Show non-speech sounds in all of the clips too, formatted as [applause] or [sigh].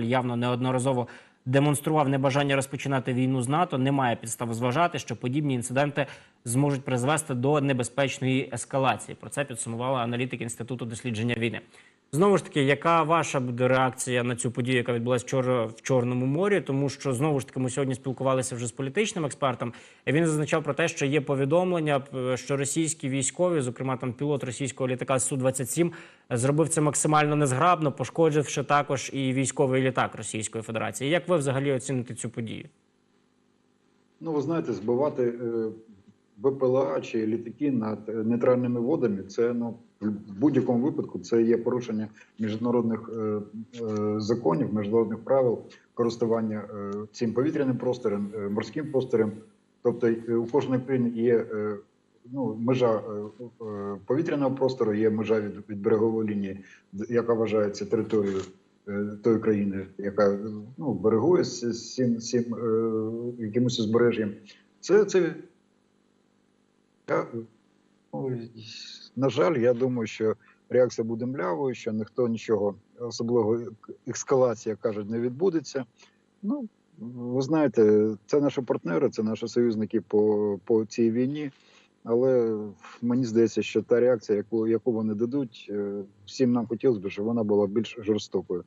Явно неодноразово демонстрував небажання розпочинати війну з НАТО. Немає підстав зважати, що подібні інциденти зможуть призвести до небезпечної ескалації. Про це підсумувала аналітик інституту дослідження війни. Знову ж таки, яка ваша буде реакція на цю подію, яка відбулася вчора в Чорному морі? Тому що знову ж таки ми сьогодні спілкувалися вже з політичним експертом. Він зазначав про те, що є повідомлення, е, що російські військові, зокрема там пілот російського літака су 27 зробив це максимально незграбно, пошкодживши також і військовий літак Російської Федерації. Як ви взагалі оціните цю подію? Ну, ви знаєте, збивати е, БПЛА чи літаки над е, нейтральними водами, це ну в будь-якому випадку це є порушення міжнародних е, е, законів, міжнародних правил користування е, цим повітряним простором, е, морським простором. Тобто е, у кожної країни є е, ну, межа е, е, повітряного простору, є межа від, від берегової лінії, яка вважається територією е, тої країни, яка ну, берегує з цим, цим е, якимось узбережжям. Це, це я, ну, на жаль, я думаю, що реакція буде млявою, що ніхто нічого особливо ескалації, як кажуть, не відбудеться. Ну, ви знаєте, це наші партнери, це наші союзники по, по цій війні. Але мені здається, що та реакція, яку, яку вони дадуть, е, всім нам хотілося б, щоб вона була більш жорстокою.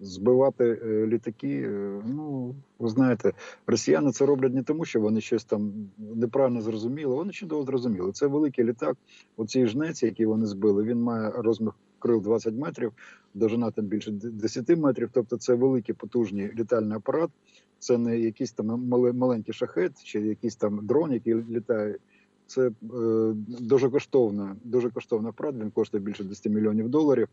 Збивати е, літаки, е, ну ви знаєте, росіяни це роблять не тому, що вони щось там неправильно зрозуміли. Вони чудово зрозуміли. Це великий літак. Оцій жнеці, який вони збили, він має розмір крил 20 метрів, довжина там більше 10 метрів. Тобто, це великий потужний літальний апарат. Це не якийсь там мале- маленький шахет чи якийсь там дрон, який літає. Це е, дуже коштовна, дуже коштовний апарат. Він коштує більше 10 мільйонів доларів.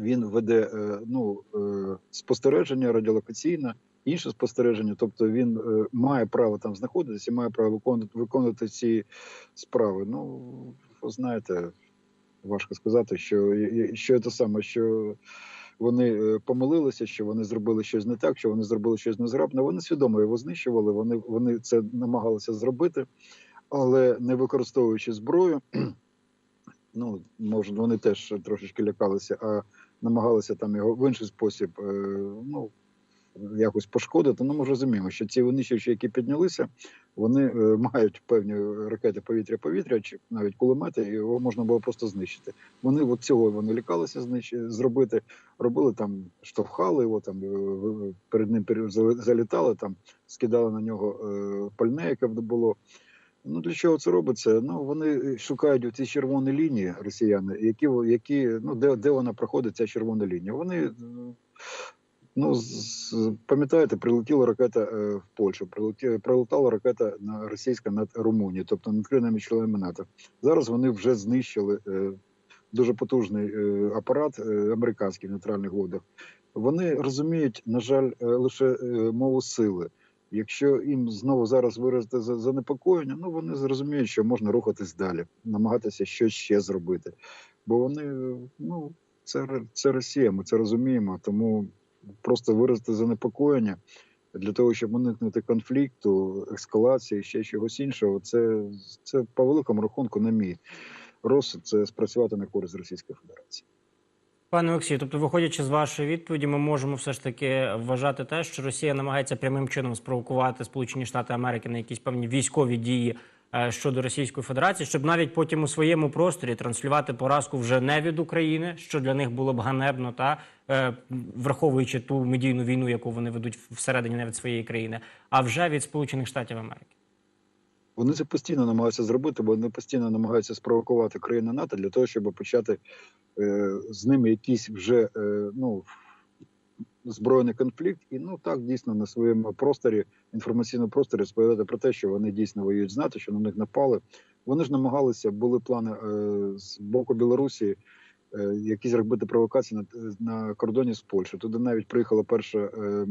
Він веде е, ну, е, спостереження радіолокаційне, інше спостереження. Тобто він е, має право там знаходитися має право виконувати, виконувати ці справи. Ну, знаєте, важко сказати, що, що це саме, що вони помилилися, що вони зробили щось не так, що вони зробили щось незграбне. Вони свідомо його знищували. Вони, вони це намагалися зробити, але не використовуючи зброю. [clears throat] Ну, може, вони теж трошечки лякалися, а намагалися там його в інший спосіб е, ну, якось пошкодити. Ну, ми розуміємо, що ці винищувачі, які піднялися, вони е, мають певні ракети повітря-повітря, чи навіть кулемети, і його можна було просто знищити. Вони от цього вони лякалися знищ- зробити, робили там, штовхали його там е, перед ним залітали, там скидали на нього пальне, яке було. Ну для чого це робиться? Ну вони шукають ці червоні лінії росіяни, які які ну де, де вона проходить ця червона лінія. Вони е, ну пам'ятаєте, прилетіла ракета е, в Польщу, прилетала ракета на російська над Румунією, тобто над країнами членами НАТО. Зараз вони вже знищили е, дуже потужний е, апарат е, американський в нейтральних водах. Вони розуміють, на жаль, е, лише е, мову сили. Якщо їм знову зараз виразити за- занепокоєння, ну вони зрозуміють, що можна рухатись далі, намагатися щось ще зробити. Бо вони ну це, це Росія, ми це розуміємо. Тому просто виразити занепокоєння для того, щоб уникнути конфлікту, ескалації, ще чогось іншого. Це, це по великому рахунку, на мій розсуд, це спрацювати на користь Російської Федерації. Пане Олексію, тобто, виходячи з вашої відповіді, ми можемо все ж таки вважати те, що Росія намагається прямим чином спровокувати Сполучені Штати Америки на якісь певні військові дії е, щодо Російської Федерації, щоб навіть потім у своєму просторі транслювати поразку вже не від України, що для них було б ганебно, та е, враховуючи ту медійну війну, яку вони ведуть всередині навіть своєї країни, а вже від Сполучених Штатів Америки. Вони це постійно намагаються зробити, бо вони постійно намагаються спровокувати країни НАТО для того, щоб почати е, з ними якийсь вже е, ну, збройний конфлікт, і ну так дійсно на своєму просторі, інформаційному просторі розповідати про те, що вони дійсно воюють з НАТО, що на них напали. Вони ж намагалися, були плани е, з боку Білорусі. е, Якісь робити провокації на, на кордоні з Польщею. Туди навіть приїхала перша е,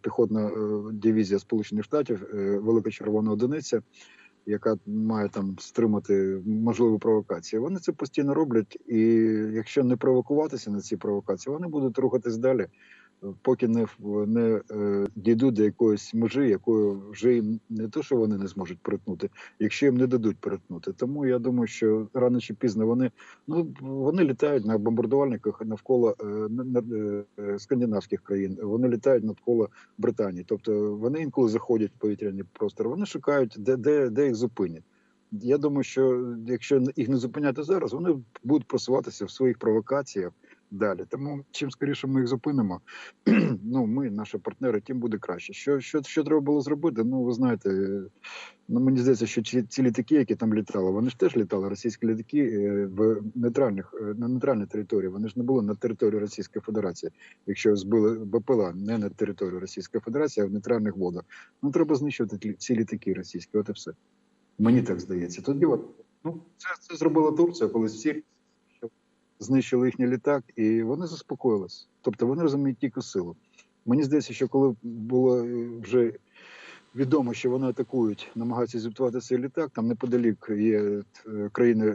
піхотна е, дивізія Сполучених Штатів, е, велика червона одиниця, яка має там стримати можливу провокацію. Вони це постійно роблять, і якщо не провокуватися на ці провокації, вони будуть рухатись далі. Поки не, не е, дійдуть до якоїсь межі, якою вже їм не то, що вони не зможуть перетнути, якщо їм не дадуть перетнути. Тому я думаю, що рано чи пізно вони ну вони літають на бомбардувальниках навколо е, е, скандинавських країн. Вони літають навколо Британії. Тобто вони інколи заходять в повітряний простір. Вони шукають, де, де, де їх зупинять. Я думаю, що якщо їх не зупиняти зараз, вони будуть просуватися в своїх провокаціях далі. Тому чим скоріше ми їх зупинимо, [clears throat] ну ми, наші партнери, тим буде краще. Що, що, що треба було зробити? Ну ви знаєте, ну мені здається, що ці, ці літаки, які там літали, вони ж теж літали російські літаки е, в нейтральних е, на нейтральній території. Вони ж не були на території Російської Федерації. Якщо збили БПЛА не на територію Російської Федерації, а в нейтральних водах. Ну треба знищувати ці літаки російські. От і все. Мені так здається. Тоді от, ну це, це зробила Турція, коли всі знищили їхній літак, і вони заспокоїлись. Тобто вони розуміють тільки силу. Мені здається, що коли було е, вже відомо, що вони атакують, намагаються зіптувати цей літак, там неподалік є е, країни,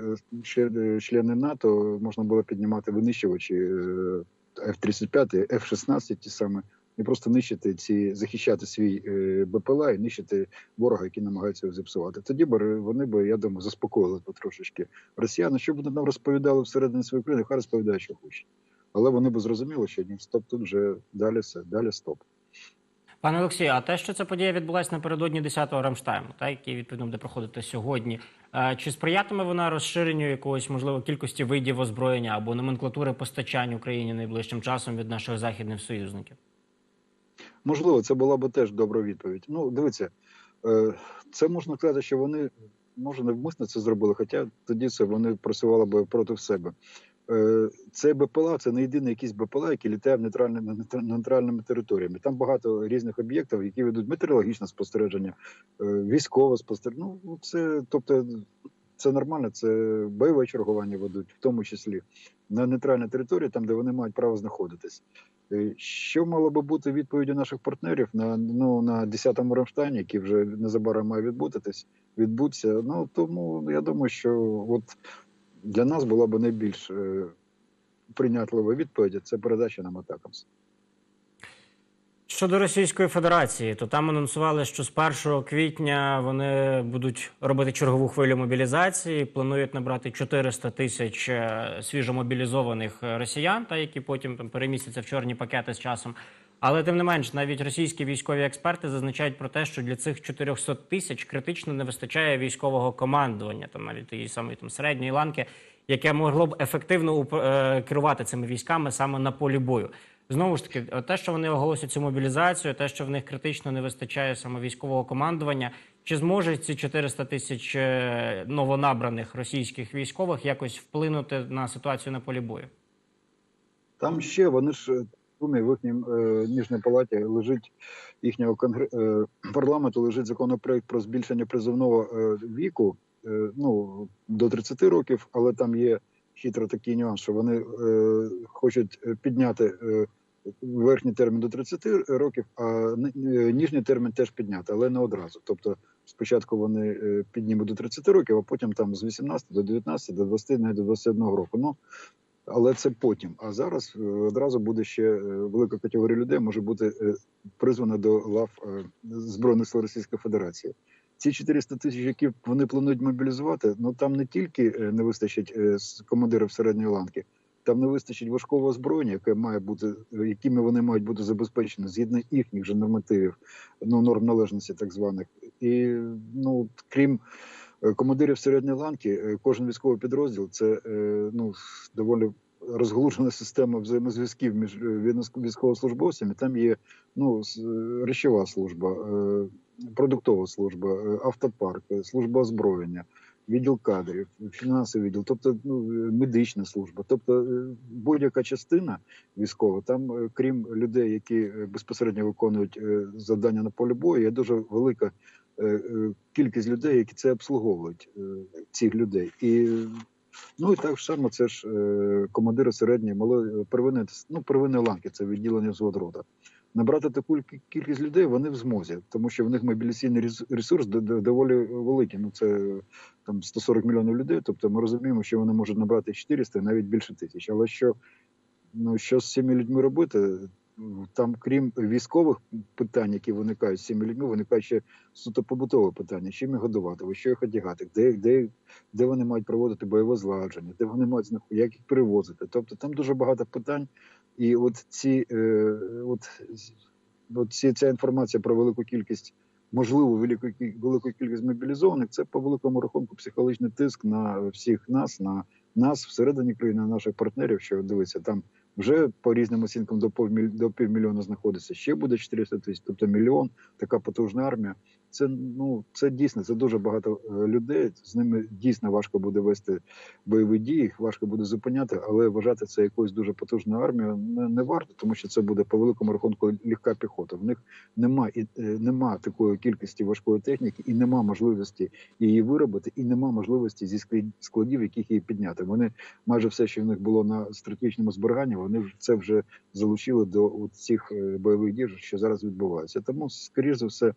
е, члени- НАТО, можна було піднімати винищувачі е, F-35, F-16 ті саме, і просто нищити ці, захищати свій е, БПЛА і нищити ворога, який намагається його зіпсувати. Тоді б вони б, я думаю, заспокоїли потрошечки росіяни, що б нам розповідали всередині своєї країни, хай розповідають, що хочуть. Але вони б зрозуміли, що ні, стоп, тут вже далі все, далі стоп. Пане Олексію, а те, що ця подія відбулася напередодні 10-го Рамштайму, та який відповідно буде проходити сьогодні, е, чи сприятиме вона розширенню якогось можливо кількості видів озброєння або номенклатури постачань Україні найближчим часом від наших західних союзників? Можливо, це була б теж добра відповідь. Ну, дивіться, е, це можна сказати, що вони може навмисно це зробили, хоча тоді це вони працювали б проти себе. Е, Це БПЛА, це не єдиний якийсь БПЛА, який літає в нейтральними, нейтральними територіями. Там багато різних об'єктів, які ведуть метеорологічне спостереження, е, військове спостереження. Ну, це, тобто, це нормально, це бойове чергування ведуть, в тому числі на нейтральній території, там, де вони мають право знаходитись. Е, Що мало би бути відповіддю наших партнерів на ну на 10-му Рамштайні, який вже незабаром має відбутись, відбутися. Ну тому я думаю, що от для нас була б найбільш е, прийнятлива відповідь це передача нам атакамс. Щодо Російської Федерації, то там анонсували, що з 1 квітня вони будуть робити чергову хвилю мобілізації. Планують набрати 400 тисяч е, свіжомобілізованих е, росіян, та які потім там перемістяться в чорні пакети з часом. Але тим не менш, навіть російські військові експерти зазначають про те, що для цих 400 тисяч критично не вистачає військового командування, там навіть тієї самої там середньої ланки, яке могло б ефективно е, керувати цими військами саме на полі бою. Знову ж таки, те, що вони оголосять цю мобілізацію, те, що в них критично не вистачає саме військового командування, чи зможуть ці 400 тисяч е, новонабраних російських військових якось вплинути на ситуацію на полі бою? Там ще вони ж е, в їхній е, ніжній палаті лежить їхнього конгре... е, парламенту лежить законопроект про збільшення призовного віку ну, до 30 років, але там є хитро такий нюанс, що вони е, хочуть підняти е, верхній термін до 30 років, а ни- е, ніжній термін теж підняти, але не одразу. Тобто спочатку вони е, піднімуть до 30 років, а потім там з 18 до 19, до 20, навіть до 21 року. Ну, але це потім. А зараз е, одразу буде ще велика категорія людей може бути призвана до лав збройних сил Російської Федерації. Ці 400 тисяч, які вони планують мобілізувати, ну там не тільки не вистачить командирів середньої ланки, там не вистачить важкого озброєння, яке має бути, якими вони мають бути забезпечені згідно їхніх же нормативів, ну норм належності, так званих. І ну крім е, командирів середньої ланки, е, кожен військовий підрозділ це е, ну доволі розглужена система взаємозв'язків між військовослужбовцями. Там є ну речова служба, продуктова служба, автопарк, служба озброєння. Відділ кадрів, фінансовий відділ, тобто ну, е, медична служба, тобто будь-яка частина військова, там, е, крім людей, які безпосередньо виконують завдання на полі бою, є дуже велика е, е, кількість людей, які це обслуговують, е, цих людей. І ну і так само це ж командири середньої малої первинної ну, первинної ланки, це відділення взвод рота. Набрати таку кількість людей вони в змозі, тому що в них мобілізаційний рес- ресурс доволі великий. Ну це там 140 мільйонів людей. Тобто ми розуміємо, що вони можуть набрати 400, навіть більше тисяч. Але що ну що з цими людьми робити? там, крім військових питань, які виникають з цими людьми, виникає ще суто побутове питання: чим їх годувати, во що їх одягати, де, де, де вони мають проводити бойове злагодження, де вони мають як їх перевозити. Тобто там дуже багато питань, і от ці е, от, от ці, ця інформація про велику кількість. Можливо, велику велику кількість мобілізованих це по великому рахунку психологічний тиск на всіх нас, на нас всередині країни, на наших партнерів. Що дивиться, там вже по різним оцінкам до півмільйона знаходиться. Ще буде 400 тисяч, тобто мільйон. Така потужна армія. Це ну це дійсно це дуже багато е, людей. З ними дійсно важко буде вести бойові дії, їх важко буде зупиняти, але вважати це якоюсь дуже потужною армією не, не варто, тому що це буде по великому рахунку легка піхота. В них нема і е, нема такої кількості важкої техніки, і нема можливості її виробити, і нема можливості зі склад- складів, яких її підняти. Вони майже все, що в них було на стратегічному зберіганні, вони це вже залучили до цих е, бойових дій, що зараз відбуваються. Тому, скоріш за все,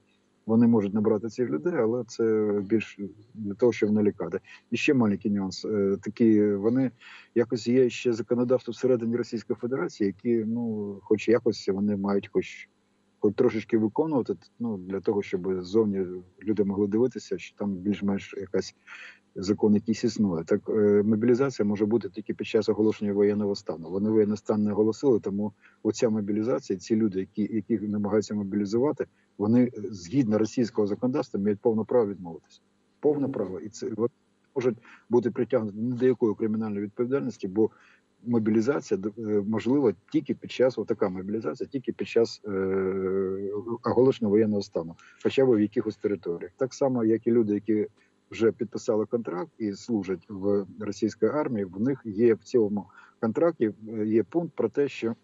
вони можуть набрати цих людей, але це більш для того, щоб налякати. І ще маленький нюанс. Е, Такі вони якось є ще законодавство всередині Російської Федерації, які ну, хоч якось вони мають, хоч. Хоч трошечки виконувати, ну для того, щоб ззовні люди могли дивитися, що там більш-менш якась закон якийсь існує. Так е, мобілізація може бути тільки під час оголошення воєнного стану. Вони воєнний стан не оголосили, тому оця мобілізація, ці люди, які яких намагаються мобілізувати, вони е, згідно російського законодавства мають повне право відмовитися. Повне право, і це от, можуть бути притягнуті ні до якої кримінальної відповідальності, бо мобілізація е, можлива тільки під час отака мобілізація, тільки під час е, оголошення воєнного стану, хоча б в якихось територіях. Так само, як і люди, які вже підписали контракт і служать в російській армії. В них є в цьому контракті е, є пункт про те, що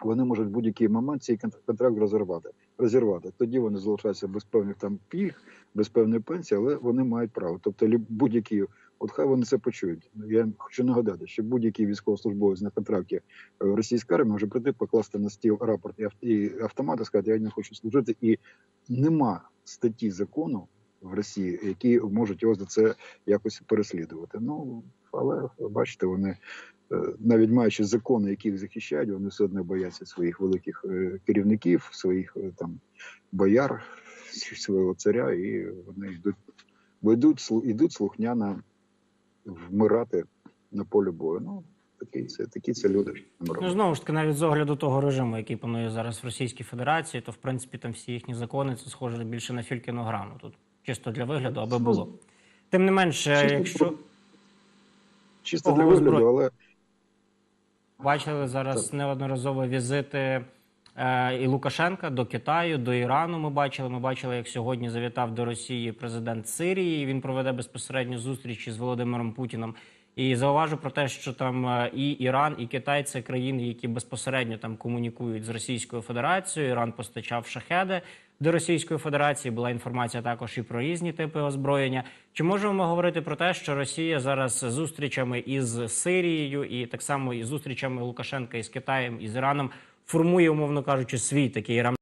вони можуть в будь-який момент цей кон- контракт розірвати. Розірвати. Тоді вони залишаються без певних там пільг, без певної пенсії, але вони мають право. Тобто, будь-які, от хай вони це почують. Я хочу нагадати, що будь-який військовослужбовець на контракті е, російської армії може прийти, покласти на стіл рапорт і ав- і автомат і сказати, я не хочу служити. І нема статті закону в Росії, які можуть його за це якось переслідувати. Ну але бачите, вони навіть маючи закони, які їх захищають, вони все одно бояться своїх великих е, керівників, своїх е, там бояр, свого царя, і вони йдуть, ведуть йдуть слухняно вмирати на полі бою. Ну такі це такі це люди. Ну знову ж таки, навіть з огляду того режиму, який панує зараз в Російській Федерації, то в принципі там всі їхні закони це схоже більше на фількіну грану. Тут чисто для вигляду, аби було. Тим не менше, Чисто якщо Чисто для вигляду, але бачили зараз неодноразово візити е, і Лукашенка до Китаю, до Ірану. Ми бачили. Ми бачили, як сьогодні завітав до Росії президент Сирії. Він проведе безпосередню зустріч із Володимиром Путіном. І зауважу про те, що там е, і Іран, і Китай це країни, які безпосередньо там комунікують з Російською Федерацією. Іран постачав шахеди до Російської Федерації. Була інформація також і про різні типи озброєння. Чи можемо ми говорити про те, що Росія зараз зустрічами із Сирією і так само і зустрічами Лукашенка із Китаєм із Іраном формує, умовно кажучи, свій такий рам